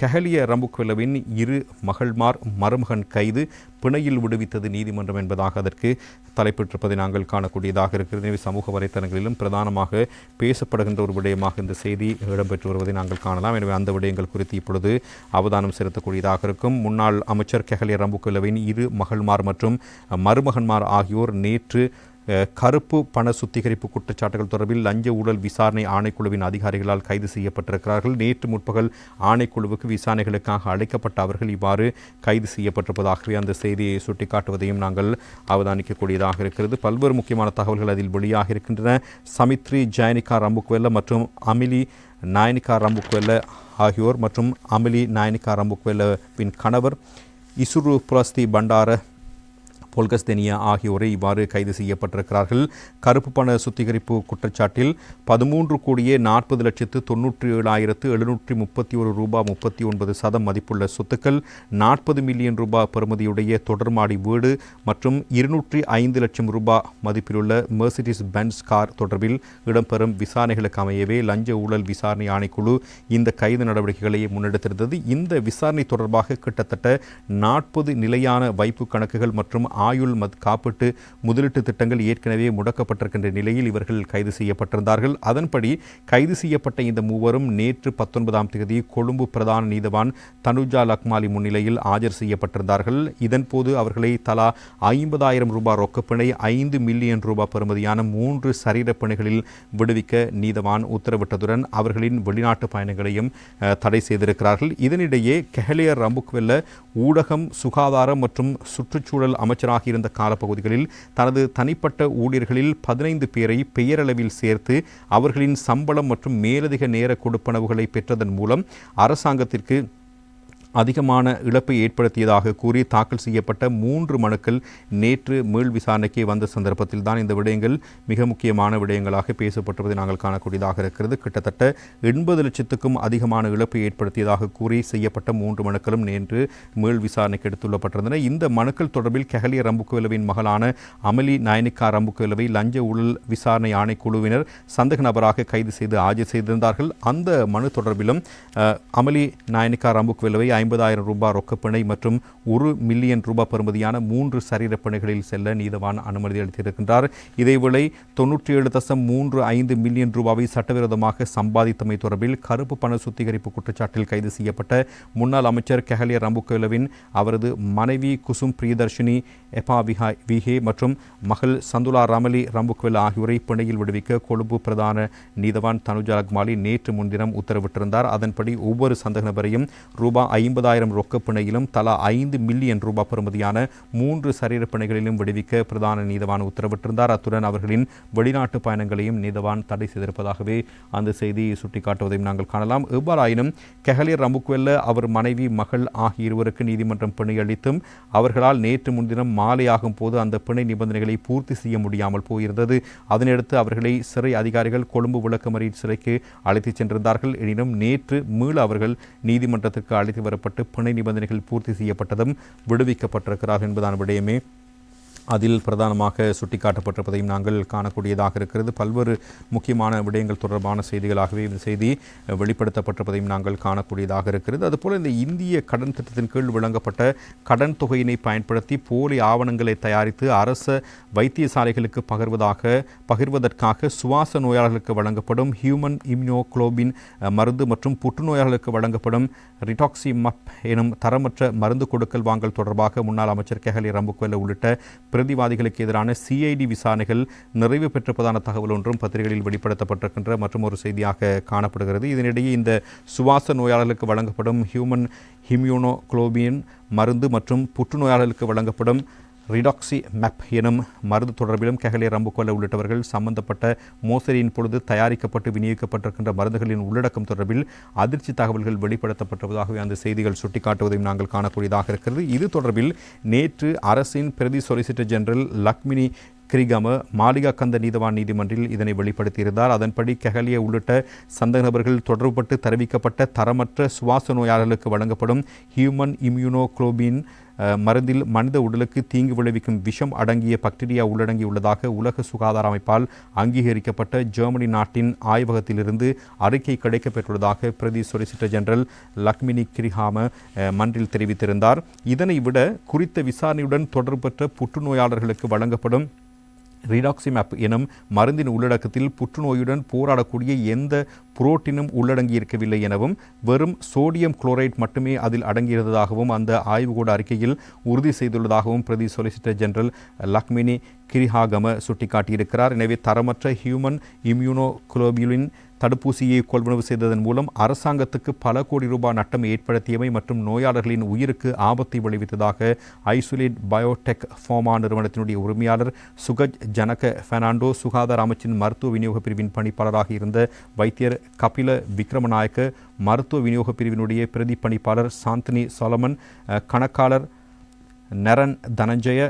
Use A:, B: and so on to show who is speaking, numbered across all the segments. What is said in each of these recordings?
A: கஹலிய ரம்புக்வெலவின் இரு மகள்மார் மருமகன் கைது பிணையில் விடுவித்தது நீதிமன்றம் என்பதாக அதற்கு தலைப்பிட்டிருப்பதை நாங்கள் காணக்கூடியதாக இருக்கிறது. எனவே சமூக வலைத்தளங்களிலும் பிரதானமாக பேசப்படுகின்ற ஒரு விடயமாக இந்த செய்தி இடம்பெற்று வருவதை நாங்கள் காணலாம். எனவே அந்த விடயங்கள் குறித்து இப்பொழுது அவதானம் செலுத்தக்கூடியதாக இருக்கும். முன்னாள் அமைச்சர் கெஹலிய ரம்புக்வெலவின் இரு மகள்மார் மற்றும் மருமகன்மார் ஆகியோர் நேற்று கருப்பு பண சுத்திகரிப்பு குற்றச்சாட்டுகள் தொடர்பில் லஞ்ச ஊழல் விசாரணை ஆணைக்குழுவின் அதிகாரிகளால் கைது செய்யப்பட்டிருக்கிறார்கள். நேற்று முற்பகல் ஆணைக்குழுவுக்கு விசாரணைகளுக்காக அழைக்கப்பட்ட அவர்கள் இவ்வாறு கைது செய்யப்பட்டிருப்பதாகவே அந்த செய்தியை சுட்டிக்காட்டுவதையும் நாங்கள் அவதானிக்கக்கூடியதாக இருக்கிறது. பல்வேறு முக்கியமான தகவல்கள் அதில் வெளியாக இருக்கின்றன. சமித்ரி ஜெயனிகா ரம்புக்வெல்ல மற்றும் அமிலி நாயனிகா ரம்புக்வெல்ல ஆகியோர் மற்றும் அமிலி நாயனிகா ரம்புக்வெல்லவின் கணவர் இசுரு புலஸ்தி பண்டார போல்கஸ்தெனியா ஆகியோரை இவ்வாறு கைது செய்யப்பட்டிருக்கிறார்கள். கருப்பு பண சுத்திகரிப்பு குற்றச்சாட்டில் பதிமூன்று கோடியே நாற்பது லட்சத்து தொண்ணூற்றி ஏழாயிரத்து எழுநூற்றி முப்பத்தி ஒரு ரூபாய் முப்பத்தி ஒன்பது சதம் மதிப்புள்ள சொத்துக்கள் நாற்பது மில்லியன் ரூபாய் பெறுமதியுடைய தொடர்மாடி வீடு மற்றும் இருநூற்றி ஐந்து லட்சம் ரூபாய் மதிப்பிலுள்ள மெர்சிடிஸ் பென்ஸ் கார் தொடர்பில் இடம்பெறும் விசாரணைகளுக்கு அமையவே லஞ்ச ஊழல் விசாரணை ஆணைக்குழு இந்த கைது நடவடிக்கைகளை முன்னெடுத்திருந்தது. இந்த விசாரணை தொடர்பாக கிட்டத்தட்ட நாற்பது நிலையான வைப்பு கணக்குகள் மற்றும் ஆயுள் மத் காப்பீட்டு முதலீட்டு திட்டங்கள் ஏற்கனவே முடக்கப்பட்டிருக்கின்ற நிலையில் இவர்கள் கைது செய்யப்பட்டிருந்தார்கள். அதன்படி கைது செய்யப்பட்ட இந்த மூவரும் நேற்று பத்தொன்பதாம் தேதி கொழும்பு பிரதான நீதவான் தனுஜா லக்மாலி முன்னிலையில் ஆஜர் செய்யப்பட்டிருந்தார்கள். இதன்போது அவர்களை தலா ஐம்பதாயிரம் ரூபாய் ரொக்கப்பிணை ஐந்து மில்லியன் ரூபாய் பெறுமதியான மூன்று சரீர பிணைகளில் விடுவிக்க நீதவான் உத்தரவிட்டதுடன் அவர்களின் வெளிநாட்டு பயணங்களையும் தடை செய்திருக்கிறார்கள். இதனிடையே கெஹலியர் ரம்புக்வெல்ல ஊடகம் சுகாதாரம் மற்றும் சுற்றுச்சூழல் அமைச்சராக இருந்த காலப்பகுதிகளில் தனது தனிப்பட்ட ஊழியர்களில் பதினைந்து பேரை பெயரளவில் சேர்த்து அவர்களின் சம்பளம் மற்றும் மேலதிக நேர கொடுப்பனவுகளை பெற்றதன் மூலம் அரசாங்கத்திற்கு அதிகமான இழப்பை ஏற்படுத்தியதாக கூறி தாக்கல் செய்யப்பட்ட மூன்று மனுக்கள் நேற்று மீள் விசாரணைக்கு வந்த சந்தர்ப்பத்தில் தான் இந்த விடயங்கள் மிக முக்கியமான விடயங்களாக பேசப்பட்டிருப்பதை நாங்கள் காணக்கூடியதாக இருக்கிறது. கிட்டத்தட்ட எண்பது லட்சத்துக்கும் அதிகமான இழப்பை ஏற்படுத்தியதாக கூறி செய்யப்பட்ட மூன்று மனுக்களும் நேற்று மீள் விசாரணைக்கு எடுத்துள்ளப்பட்டிருந்தன. இந்த மனுக்கள் தொடர்பில் கெஹலிய ரம்புக்குவிலவின் மகளான அமலி நயனிகா ரம்புக்குவிலவை லஞ்ச ஊழல் விசாரணை ஆணைக்குழுவினர் சந்தக நபராக கைது செய்து ஆஜர் செய்திருந்தார்கள். அந்த மனு தொடர்பிலும் அமலி நாயனிகா ரம்புக்குவிலவை ஐம்பதாயிரம் ரூபாய் ரொக்கப்பிணை மற்றும் ஒரு மில்லியன் ரூபாய் பெறுமதியான மூன்று சரீரப்பிணைகளில் செல்ல நீதவான் அனுமதி அளித்திருக்கின்றார். இதேவேளை தொன்னூற்றி ஏழு தசம் மூன்று ஐந்து மில்லியன் ரூபாவை சட்டவிரோதமாக சம்பாதித்தமை தொடர்பில் கருப்பு பண சுத்திகரிப்பு குற்றச்சாட்டில் கைது செய்யப்பட்ட முன்னாள் அமைச்சர் கெஹலிய ரம்புக்கோலவின் அவரது மனைவி குசும் பிரியதர்ஷினி எபா விஹா விஹே மற்றும் மகள் சந்துலா ராமலி ரம்புக்வெல் ஆகியோரை பிணையில் விடுவிக்க கொழும்பு பிரதான நீதவான் தனுஜா அக்மாலி நேற்று முன்தினம் உத்தரவிட்டிருந்தார். அதன்படி ஒவ்வொரு சந்தக நபரையும் ரூபாய் ஐம்பதாயிரம் ரொக்கப்பிணையிலும் தலா ஐந்து மில்லியன் ரூபாய் பெறுமதியான மூன்று சரீர பிணைகளிலும் விடுவிக்க பிரதான நீதவான் உத்தரவிட்டிருந்தார். அத்துடன் அவர்களின் வெளிநாட்டு பயணங்களையும் நீதவான் தடை செய்திருப்பதாகவே அந்த செய்தியை சுட்டிக்காட்டுவதையும் நாங்கள் காணலாம். எவ்வாறாயினும் கெஹலியர் ரம்புக்வெல்ல அவர் மனைவி மகள் ஆகிய இருவருக்கு நீதிமன்றம் பிணை அளித்தும் அவர்களால் நேற்று முன்தினம் மாலையாகும் போது அந்த பிணை நிபந்தனைகளை பூர்த்தி செய்ய முடியாமல் போயிருந்தது. அதனையடுத்து அவர்களை சிறை அதிகாரிகள் கொழும்பு விளக்கமறியின் சிறைக்கு அழைத்துச் சென்றிருந்தார்கள். எனினும் நேற்று மீள அவர்கள் நீதிமன்றத்திற்கு அழைத்து வரப்பட்டு பிணை நிபந்தனைகள் பூர்த்தி செய்யப்பட்டதும் விடுவிக்கப்பட்டிருக்கிறார் என்பதான விடயமே அதில் பிரதானமாக சுட்டிக்காட்டப்பட்டிருப்பதையும் நாங்கள் காணக்கூடியதாக இருக்கிறது. பல்வேறு முக்கியமான விடயங்கள் தொடர்பான செய்திகளாகவே இந்த செய்தி வெளிப்படுத்தப்பட்டிருப்பதையும் நாங்கள் காணக்கூடியதாக இருக்கிறது. அதுபோல் இந்த இந்திய கடன் திட்டத்தின் கீழ் வழங்கப்பட்ட கடன் தொகையினை பயன்படுத்தி போலி ஆவணங்களை தயாரித்து அரச வைத்தியசாலைகளுக்கு பகிர்வதாக பகிர்வதற்காக சுவாச நோயாளர்களுக்கு வழங்கப்படும் ஹியூமன் இம்யூனோக்ளோபின் மருந்து மற்றும் புற்றுநோயாளர்களுக்கு வழங்கப்படும் ரிடாக்சிமப் எனும் தரமற்ற மருந்து கொடுக்கல் வாங்கல் தொடர்பாக முன்னாள் அமைச்சர் கெஹலி ரம்புக்வெல்ல உள்ளிட்ட பிரதிவாதிகளுக்கு எதிரான சிஐடி விசாரணைகள் நிறைவு பெற்றிருப்பதான தகவல் ஒன்றும் பத்திரிகைகளில் வெளிப்படுத்தப்பட்டிருக்கின்ற மற்றும் ஒரு செய்தியாக காணப்படுகிறது. இதனிடையே இந்த சுவாச நோயாளர்களுக்கு வழங்கப்படும் ஹியூமன் ஹிம்யூனோக்ளோபியன் மருந்து மற்றும் புற்றுநோயாளர்களுக்கு வழங்கப்படும் ரிடாக்சி மேப் எனும் மருந்து தொடர்பிலும் கெஹலே ரம்புக்கொல்ல உள்ளிட்டவர்கள் சம்பந்தப்பட்ட மோசடியின் பொழுது தயாரிக்கப்பட்டு விநியோகிக்கப்பட்டிருக்கின்ற மருந்துகளின் உள்ளடக்கம் தொடர்பில் அதிர்ச்சி தகவல்கள் வெளிப்படுத்தப்பட்டிருப்பதாகவே அந்த செய்திகள் சுட்டிக்காட்டுவதையும் நாங்கள் காணக்கூடியதாக இருக்கிறது. இது தொடர்பில் நேற்று அரசின் பிரதி solicitor general Lakmini Kirigama Maligakanda நீதவான் நீதிமன்றில் இதனை வெளிப்படுத்தியிருந்தார். அதன்படி கெஹலிய உள்ளிட்ட சந்தக நபர்கள் தொடர்புபட்டு தெரிவிக்கப்பட்ட தரமற்ற சுவாச நோயாளர்களுக்கு வழங்கப்படும் ஹியூமன் இம்யூனோக்ளோபின் மருந்தில் மனித உடலுக்கு தீங்கு விளைவிக்கும் விஷம் அடங்கிய பாக்டீரியா உள்ளடங்கியுள்ளதாக உலக சுகாதார அமைப்பால் அங்கீகரிக்கப்பட்ட ஜெர்மனி நாட்டின் ஆய்வகத்திலிருந்து அறிக்கை கிடைக்கப்பெற்றுள்ளதாக பிரதி சொலிசிட்டர் ஜெனரல் லக்மினி கிரிஹாம மன்றில் தெரிவித்திருந்தார். இதனை விட குறித்த விசாரணையுடன் தொடர்பற்ற புற்றுநோயாளர்களுக்கு வழங்கப்படும் ரிடாக்சிமேப் எனும் மருந்தின் உள்ளடக்கத்தில் புற்றுநோயுடன் போராடக்கூடிய எந்த புரோட்டினும் உள்ளடங்கியிருக்கவில்லை எனவும் வெறும் சோடியம் குளோரைட் மட்டுமே அதில் அடங்கியிருந்ததாகவும் அந்த ஆய்வுக்கூட அறிக்கையில் உறுதி செய்துள்ளதாகவும் பிரதி சொலிசிட்டர் ஜெனரல் லக்மினி கிரிஹாகம சுட்டிக்காட்டியிருக்கிறார். எனவே தரமற்ற ஹியூமன் இம்யூனோகுளோபியூலின் தடுப்பூசியை கொள்வனவு செய்ததன் மூலம் அரசாங்கத்துக்கு பல கோடி ரூபாய் நட்டம் ஏற்படுத்தியமை மற்றும் நோயாளர்களின் உயிருக்கு ஆபத்தை விளைவித்ததாக ஐசோலேட் பயோடெக் ஃபோமா நிறுவனத்தினுடைய உரிமையாளர் சுகஜ் ஜனக பெர்னாண்டோ சுகாதார அமைச்சின் மருத்துவ விநியோக பிரிவின் பணிப்பாளராக இருந்த வைத்தியர் கபில விக்ரமநாயக்க மருத்துவ விநியோக பிரிவினுடைய பிரதிப்பணிப்பாளர் சாந்தினி சொலமன் கணக்காளர் நரன் தனஞ்சய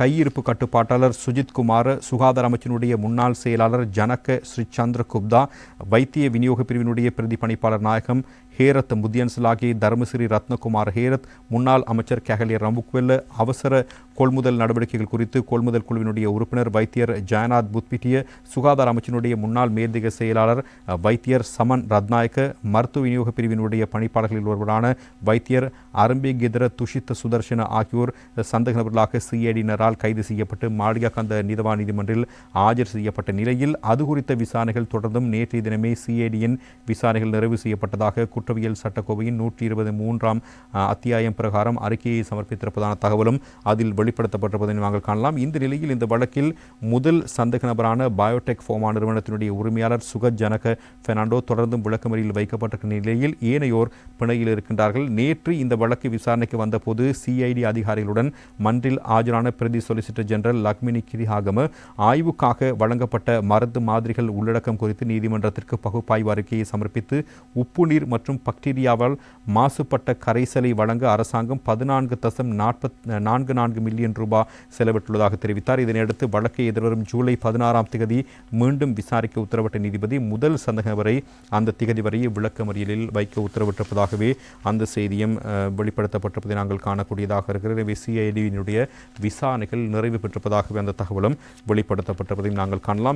A: கையிருப்பு கட்டுப்பாட்டாளர் சுஜித் குமார் சுகாதார அமைச்சினுடைய முன்னாள் செயலாளர் ஜனக ஸ்ரீ சந்திர குப்தா வைத்திய விநியோக பிரிவினுடைய பிரதிபணிப்பாளர் நாயகம் ஹேரத் முத்தியன்சலாகி தர்மசிறி ரத்னகுமார் ஹேரத் முன்னாள் அமைச்சர் கெஹலிய ரம்புக்வெல்ல அவசர கொள்முதல் நடவடிக்கைகள் குறித்து கொள்முதல் குழுவினுடைய உறுப்பினர் வைத்தியர் ஜெயநாத் புத்பிட்டிய சுகாதார அமைச்சினுடைய முன்னாள் மேலதிக செயலாளர் வைத்தியர் சமன் ரத்நாயக்க மருத்துவ விநியோக பிரிவினுடைய பணிப்பாளர்களில் ஒருவரான வைத்தியர் அரம்பிகிதர துஷித்த சுதர்ஷன ஆகியோர் சந்தேக நபர்களாக சிஐடியினரால் கைது செய்யப்பட்டு மாளிகாகந்த நீதவான் நீதிமன்றில் ஆஜர் செய்யப்பட்ட நிலையில் அது குறித்த விசாரணைகள் தொடர்ந்தும் நேற்றைய தினமே சிஐடியின் விசாரணைகள் நிறைவு செய்யப்பட்டதாக குற்றவியல் சட்டக்கோவையின் நூற்றி இருபது மூன்றாம் அத்தியாயம் பிரகாரம் அறிக்கையை சமர்ப்பித்திருப்பதான தகவலும் அதில் வெளிப்படுத்தப்பட்டிருப்பதை நாங்கள் காணலாம். இந்த நிலையில் இந்த வழக்கில் முதல் சந்தேக நபரான பயோடெக் ஃபோமா நிறுவனத்தினுடைய உரிமையாளர் சுகத் ஜனக பெர்னாண்டோ தொடர்ந்தும் விளக்கமறியில் வைக்கப்பட்டிருக்கிற நிலையில் ஏனையோர் பிணையில் இருக்கின்றார்கள். நேற்று இந்த வழக்கு விசாரணைக்கு வந்தபோது சிஐடி அதிகாரிகளுடன் மன்றில் ஆஜரான பிரதி சொலிசிட்டர் ஜெனரல் லக்மினி கிரிஹாகம ஆய்வுக்காக வழங்கப்பட்ட மருந்து மாதிரிகள் உள்ளடக்கம் குறித்து நீதிமன்றத்திற்கு பகுப்பாய்வு அறிக்கையை சமர்ப்பித்து உப்பு நீர் மற்றும் பக்டீரியாவால் மாசுபட்ட கரைசலை வழங்க அரசாங்கம் பதினான்கு தசம் நாற்பத் நான்கு நான்கு மில்லியன் ரூபாய் செலவிட்டுள்ளதாக தெரிவித்தார். இதனையடுத்து வழக்கை எதிர்வரும் ஜூலை பதினாறாம் திகதி மீண்டும் விசாரிக்க உத்தரவிட்ட நீதிபதி முதல் சந்தக வரை அந்த திகதி வரை விளக்கமறியலில் வைக்க உத்தரவிட்டிருப்பதாகவே அந்த செய்தியும் வெளிப்படுத்தப்பட்டிருப்பதை நாங்கள் காணக்கூடியதாக இருக்கிறது. எனவே சிஐடியினுடைய விசாரணைகள் நிறைவு பெற்றிருப்பதாகவே அந்த தகவலும் வெளிப்படுத்தப்பட்டிருப்பதையும் நாங்கள் காணலாம்.